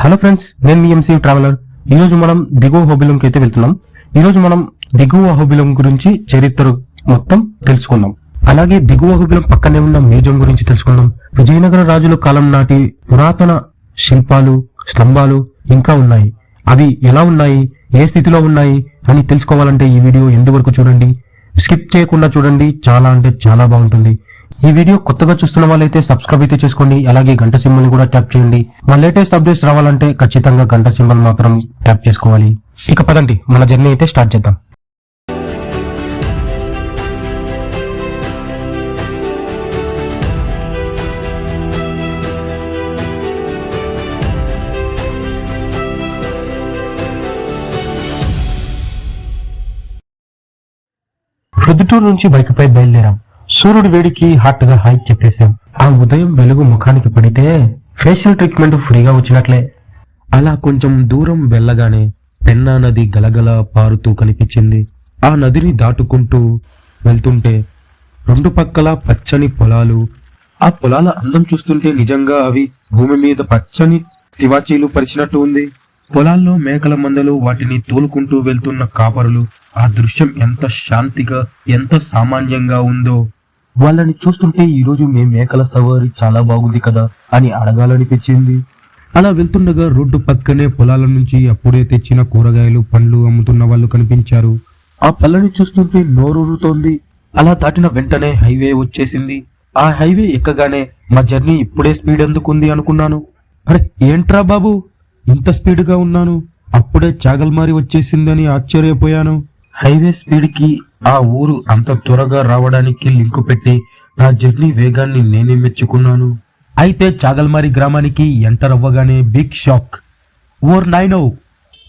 Hello friends నేను మీ MC traveller ఈ రోజు మనం దిగువ హోబిలంకి అయితే వెళ్తున్నాం. ఈ రోజు మనం దిగువ హోబిలం గురించి చరిత్ర మొత్తం తెలుసుకుందాం. అలాగే దిగువ హోబిలం పక్కనే ఉన్న మ్యూజియం గురించి తెలుసుకుందాం. విజయనగర రాజుల కాలం నాటి పురాతన శిల్పాలు స్తంభాలు ఇంకా ఉన్నాయి. అవి ఎలా ఉన్నాయి? ఏ స్థితిలో ఉన్నాయి? అని తెలుసుకోవాలంటే ఈ వీడియో ఎందువరకు చూడండి. స్కిప్ చేయకుండా చూడండి. చాలా అంటే చాలా బాగుంటుంది. ఈ వీడియో కొత్తగా చూస్తున్న వాళ్ళైతే సబ్స్క్రైబ్ అయితే చేసుకోండి. అలాగే గంట సింబల్ కూడా ట్యాప్ చేయండి. మా లేటెస్ట్ అప్డేట్స్ రావాలంటే ఖచ్చితంగా గంట సింబల్ మాత్రం ట్యాప్ చేసుకోవాలి. ఇక పదండి మన జర్నీ అయితే స్టార్ట్ చేద్దాం. ప్రొద్దుటూరు నుంచి బైక్పై బయలుదేరాం. సూర్యుడి వేడికి హాట్గా హైక్ చెప్పేశాం. ఆ ఉదయం వెలుగు ముఖానికి పడితే ఫేషియల్ ట్రీట్మెంట్ ఫ్రీగా వచ్చినట్లే. అలా కొంచెం దూరం వెళ్ళగానే పెన్నా నది గలగల పారుతూ కనిపించింది. ఆ నదిని దాటుకుంటూ వెళ్తుంటే రెండు పక్కల పచ్చని పొలాలు ఆ పొలాల అందం చూస్తుంటే నిజంగా అవి భూమి మీద పచ్చని తివాచీలు పరిచినట్టు ఉంది. పొలాల్లో మేకల మందలు వాటిని తోలుకుంటూ వెళ్తున్న కాపరులు ఆ దృశ్యం ఎంత శాంతిగా ఎంత సామాన్యంగా ఉందో వాళ్ళని చూస్తుంటే ఈరోజు రోజు మీ మేకల సవారి చాలా బాగుంది కదా అని అడగాలనిపించింది. అలా వెళ్తుండగా రోడ్డు పక్కనే పొలాల నుంచి అప్పుడే తెచ్చిన కూరగాయలు పండ్లు అమ్ముతున్న వాళ్ళు కనిపించారు. ఆ పళ్ళని చూస్తుంటే నోరూరుతోంది. అలా దాటిన వెంటనే హైవే వచ్చేసింది. ఆ హైవే ఎక్కగానే మా జర్నీ ఇప్పుడే స్పీడ్ ఎందుకుంది అనుకున్నాను. అరే ఏంట్రా బాబు? ఇంత స్పీడ్గా ఉన్నాను? అప్పుడే చాగల్మారి వచ్చేసిందని ఆశ్చర్యపోయాను. హైవే స్పీడ్కి ఆ ఊరు అంత త్వరగా రావడానికి లింకు పెట్టి నా జర్నీ వేగాన్ని నేనే మెచ్చుకున్నాను. అయితే చాగల్మారి గ్రామానికి ఎంటర్ అవ్వగానే బిగ్ షాక్ ఓర్ నైనో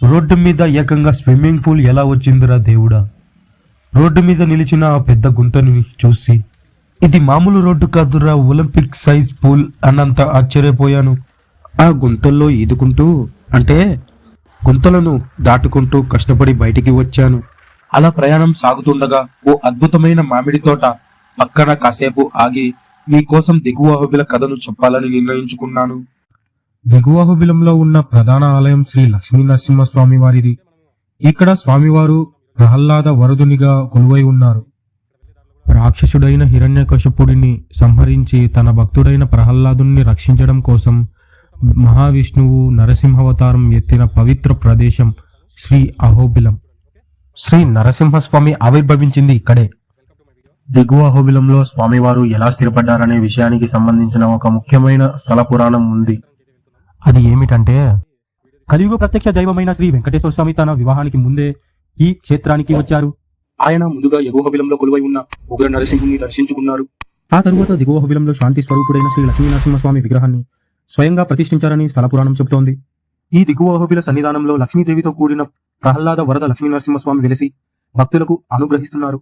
రోడ్డు మీద ఏకంగా స్విమ్మింగ్ పూల్ ఎలా వచ్చిందిరా దేవుడా? రోడ్డు మీద నిలిచిన ఆ పెద్ద గుంతని చూసి ఇది మామూలు రోడ్డు కాదురా ఒలింపిక్ సైజ్ పూల్ అన్నంత ఆశ్చర్యపోయాను. ఆ గుంతల్లో ఈదుకుంటూ అంటే గుంతలను దాటుకుంటూ కష్టపడి బయటికి వచ్చాను. అలా ప్రయాణం సాగుతుండగా ఓ అద్భుతమైన మామిడి తోట పక్కన కాసేపు ఆగి మీకోసం దిగువ హుబిల కథను చెప్పాలని నిర్ణయించుకున్నాను. దిగువ హుబిలంలో ఉన్న ప్రధాన ఆలయం శ్రీ లక్ష్మీ నరసింహస్వామి వారిది. ఇక్కడ స్వామివారు ప్రహ్లాద వరదునిగా కొలువై ఉన్నారు. రాక్షసుడైన హిరణ్యకశపుడిని సంహరించి తన భక్తుడైన ప్రహ్లాదుని రక్షించడం కోసం మహావిష్ణువు నరసింహావతారం ఎత్తిన పవిత్ర ప్రదేశం శ్రీ అహోబిలం. శ్రీ నరసింహస్వామి ఆవిర్భవించింది ఇక్కడే. దిగువ అహోబిలంలో స్వామివారు ఎలా స్థిరపడ్డారనే విషయానికి సంబంధించిన ఒక ముఖ్యమైన స్థల పురాణం ఉంది. అది ఏమిటంటే కలియుగ ప్రత్యక్ష దైవమైన శ్రీ వెంకటేశ్వర స్వామి తన వివాహానికి ముందే ఈ క్షేత్రానికి వచ్చారు. ఆయన ముందుగా ఎగువ హబిలంలో కొలువై ఉన్న ఉగ్ర నరసింహుని దర్శించుకున్నారు. ఆ తరువాత దిగువ హబిలంలో శాంతి స్వరూపుడైన శ్రీ లక్ష్మీ నరసింహస్వామి విగ్రహాన్ని స్వయంగా ప్రతిష్ఠించారని స్థల పురాణం చెబుతోంది. ఈ దిగువహోబిల సన్నిధానంలో లక్ష్మీదేవితో కూడిన ప్రహ్లాద వరద లక్ష్మీ నరసింహస్వామి వెలిసి భక్తులకు అనుగ్రహిస్తున్నారు.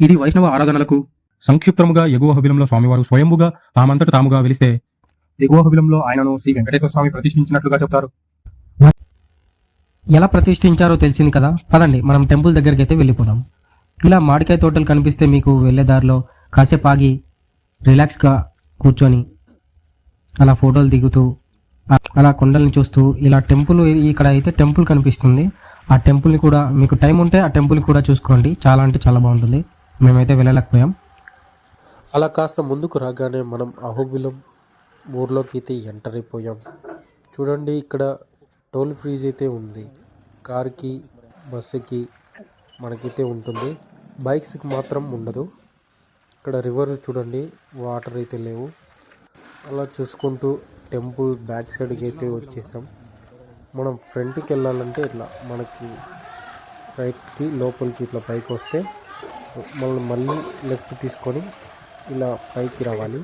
ఇది వైష్ణవ ఆరాధనలకు సంక్షిప్తముగా ఎగువ హబిలంలో స్వామివారు స్వయంభుగా తామంతట తాముగా వెలిస్తే దిగువ హబిలంలో ఆయనను శ్రీ వెంకటేశ్వర స్వామి ప్రతిష్ఠించినట్లుగా చెప్తారు. ఎలా ప్రతిష్ఠించారో తెలిసింది కదా? పదండి మనం టెంపుల్ దగ్గరికి అయితే వెళ్ళిపోదాం. ఇలా మామిడికాయ తోటలు కనిపిస్తే మీకు వెళ్ళే దారిలో కాసేపు ఆగి రిలాక్స్గా కూర్చొని అలా ఫోటోలు దిగుతూ అలా కొండల్ని చూస్తూ ఇలా టెంపుల్ ఇక్కడ అయితే టెంపుల్ కనిపిస్తుంది. ఆ టెంపుల్ని కూడా మీకు టైం ఉంటే ఆ టెంపుల్ కూడా చూసుకోండి. చాలా అంటే చాలా బాగుంటుంది. మేమైతే వెళ్ళలేకపోయాం. అలా కాస్త ముందుకు రాగానే మనం అహోబిలం ఊర్లోకి అయితే ఎంటర్ అయిపోయాం. చూడండి ఇక్కడ టోల్ ఫ్రీజ్ అయితే ఉంది. కార్కి బస్సుకి మనకైతే ఉంటుంది. బైక్స్కి మాత్రం ఉండదు. ఇక్కడ రివర్ చూడండి వాటర్ అయితే లేవు. అలా చూసుకుంటూ టెంపుల్ బ్యాక్ సైడ్కి అయితే వచ్చేసాం. మనం ఫ్రంట్కి వెళ్ళాలంటే ఇట్లా మనకి రైట్కి లోపలికి ఇట్లా పైకి వస్తే మనం మళ్ళీ లెఫ్ట్ తీసుకొని ఇలా పైకి రావాలి.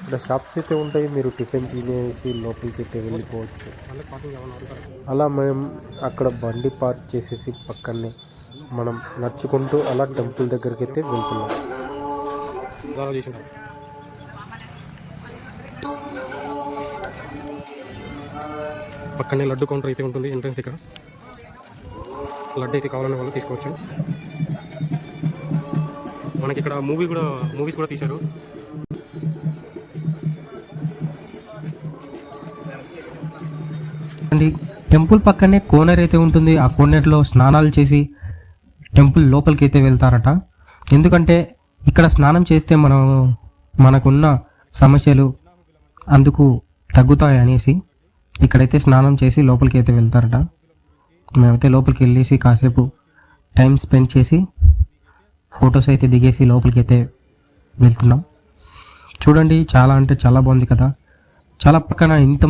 ఇక్కడ షాప్స్ అయితే ఉంటాయి మీరు టిఫిన్ తినేసి లోపలికి అయితే వెళ్ళిపోవచ్చు. అలా మేము అక్కడ బండి పార్క్ చేసేసి పక్కనే మనం నడుచుకుంటూ అలా టెంపుల్ దగ్గరికి అయితే వెళ్తున్నాం. పక్కనే లడ్డు కౌంటర్ అయితే ఉంటుంది ఎంట్రన్స్ దగ్గర. లడ్డు అయితే కావాలనే వాళ్ళు తీసుకోవచ్చు. మనకి ఇక్కడ మూవీ కూడా మూవీస్ కూడా తీశారు. అండి టెంపుల్ పక్కనే కోనేరు అయితే ఉంటుంది. ఆ కోనేరులో స్నానాలు చేసి టెంపుల్ లోపలికి అయితే వెళ్తారట. ఎందుకంటే ఇక్కడ స్నానం చేస్తే మనం మనకున్న సమస్యలు అందుకు తగ్గుతాయి అనేసి ఇక్కడైతే స్నానం చేసి లోపలికి అయితే వెళ్తారట. మేమైతే లోపలికి వెళ్ళేసి కాసేపు టైం స్పెండ్ చేసి ఫొటోస్ అయితే దిగేసి లోపలికి అయితే వెళ్తున్నాం. చూడండి చాలా అంటే చాలా బాగుంది కదా. చాలా పక్కన ఇంత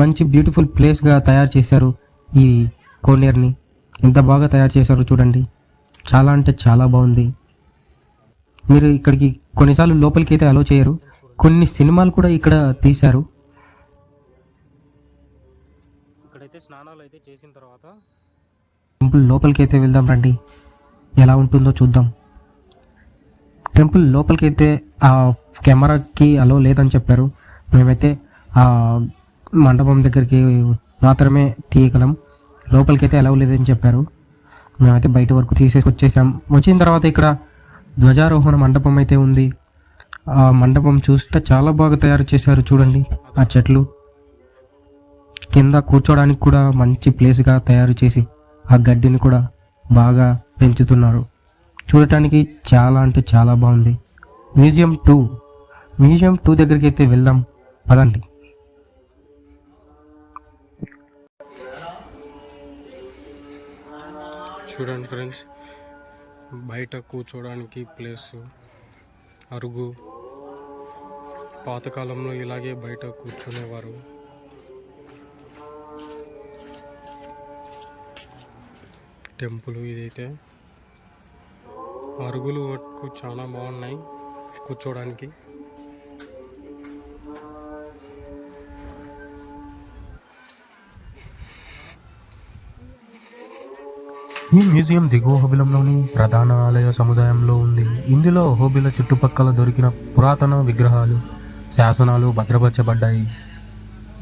మంచి బ్యూటిఫుల్ ప్లేస్గా తయారు చేశారు ఈ కోనేరుని. ఎంత బాగా తయారు చేశారు చూడండి. చాలా అంటే చాలా బాగుంది. మీరు ఇక్కడికి కొన్నిసార్లు లోపలికి అయితే అలో చేయరు. కొన్ని సినిమాలు కూడా ఇక్కడ తీశారు. అయితే స్నానాలు అయితే చేసిన తర్వాత టెంపుల్ లోపలికి అయితే వెళ్దాం రండి. ఎలా ఉంటుందో చూద్దాం. టెంపుల్ లోపలికి అయితే ఆ కెమెరాకి అలో లేదని చెప్పారు. మేమైతే ఆ మండపం దగ్గరికి మాత్రమే తీయగలం. లోపలికి అయితే అలవ్ లేదని చెప్పారు. మేమైతే బయట వరకు తీసేసి వచ్చేసాం. వచ్చిన తర్వాత ఇక్కడ ధ్వజారోహణ మండపం అయితే ఉంది. ఆ మండపం చూస్తే చాలా బాగా తయారు చేశారు చూడండి. ఆ చెట్లు. కింద కూర్చోడానికి కూడా మంచి ప్లేస్గా తయారు చేసి ఆ గడ్డిని కూడా బాగా పెంచుతున్నారు. చూడటానికి చాలా అంటే చాలా బాగుంది. Museum two. మ్యూజియం టూ దగ్గరికి అయితే వెళ్దాం. పదండి. చూడండి ఫ్రెండ్స్ బయట కూర్చోడానికి ప్లేస్ అరుగు. పాతకాలంలో ఇలాగే బయట కూర్చునేవారు. టెంపుల్ ఇదైతే. అరుగులు మటుకు చాలా బాగున్నాయి కూర్చోడానికి. ఈ మ్యూజియం దిగువ హోబిలంలోని ప్రధాన ఆలయ సముదాయంలో ఉంది. ఇందులో హోబిల చుట్టుపక్కల దొరికిన పురాతన విగ్రహాలు శాసనాలు భద్రపరచబడ్డాయి.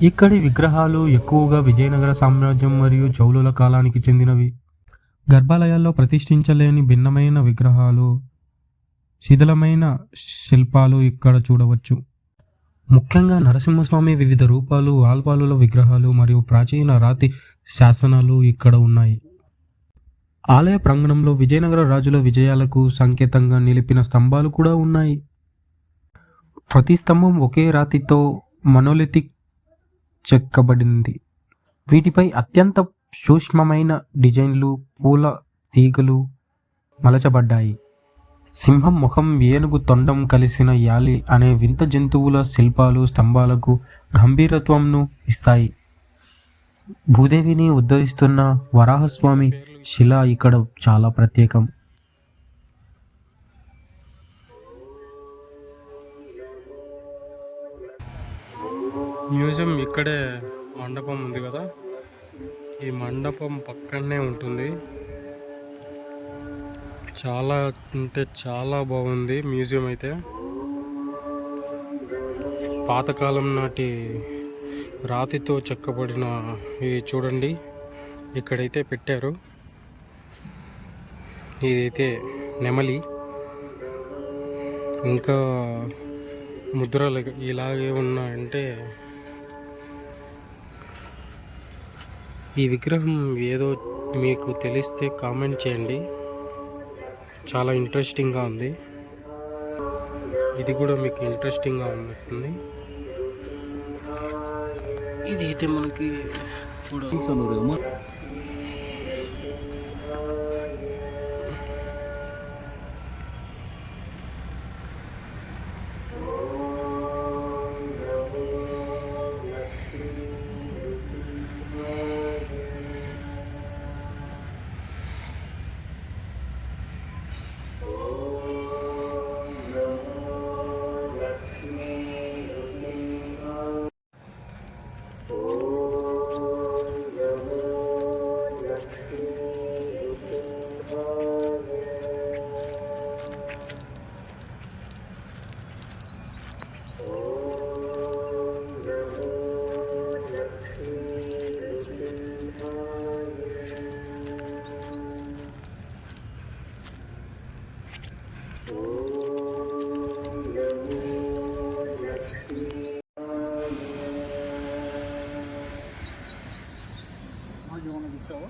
ఇక్కడి విగ్రహాలు ఎక్కువగా విజయనగర సామ్రాజ్యం మరియు చౌలుల కాలానికి చెందినవి. గర్భాలయాల్లో ప్రతిష్ఠించలేని భిన్నమైన విగ్రహాలు శిథిలమైన శిల్పాలు ఇక్కడ చూడవచ్చు. ముఖ్యంగా నరసింహస్వామి వివిధ రూపాలు ఆల్వాలుల విగ్రహాలు మరియు ప్రాచీన రాతి శాసనాలు ఇక్కడ ఉన్నాయి. ఆలయ ప్రాంగణంలో విజయనగర రాజుల విజయాలకు సంకేతంగా నిలిపిన స్తంభాలు కూడా ఉన్నాయి. ప్రతి స్తంభం ఒకే రాతితో మనోలితిక్ చెక్కబడింది. వీటిపై అత్యంత సూక్ష్మమైన డిజైన్లు పూల తీగలు మలచబడ్డాయి. సింహం ముఖం ఏనుగు తొండం కలిసిన యాలి అనే వింత జంతువుల శిల్పాలు స్తంభాలకు గంభీరత్వంను ఇస్తాయి. భూదేవిని ఉద్ధరిస్తున్న వరాహస్వామి శిల ఇక్కడ చాలా ప్రత్యేకం. మ్యూజియం ఇక్కడే మండపం ఉంది కదా. ఈ మండపం పక్కనే ఉంటుంది. చాలా అంటే చాలా బాగుంది మ్యూజియం అయితే. పాతకాలం నాటి రాతితో చెక్కబడిన ఇది చూడండి ఇక్కడైతే పెట్టారు. ఇదైతే నెమలి. ఇంకా ముద్రలు ఇలాగే ఉన్నాయంటే ఈ విగ్రహం ఏదో మీకు తెలిస్తే కామెంట్ చేయండి. చాలా ఇంట్రెస్టింగ్గా ఉంది. ఇది కూడా మీకు ఇంట్రెస్టింగ్గా ఉన్నట్టుంది. ఇది అయితే మనకి కూడా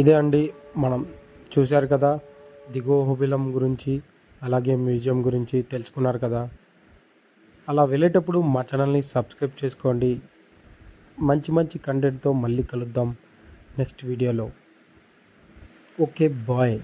ఇదే అండి మనం చూశారు కదా దిగువ హుబిలం గురించి అలాగే మ్యూజియం గురించి తెలుసుకున్నారు కదా. అలా వెళ్ళేటప్పుడు మా ఛానల్ని సబ్స్క్రైబ్ చేసుకోండి. మంచి మంచి కంటెంట్తో మళ్ళీ కలుద్దాం. నెక్స్ట్ వీడియోలో. Okay bye.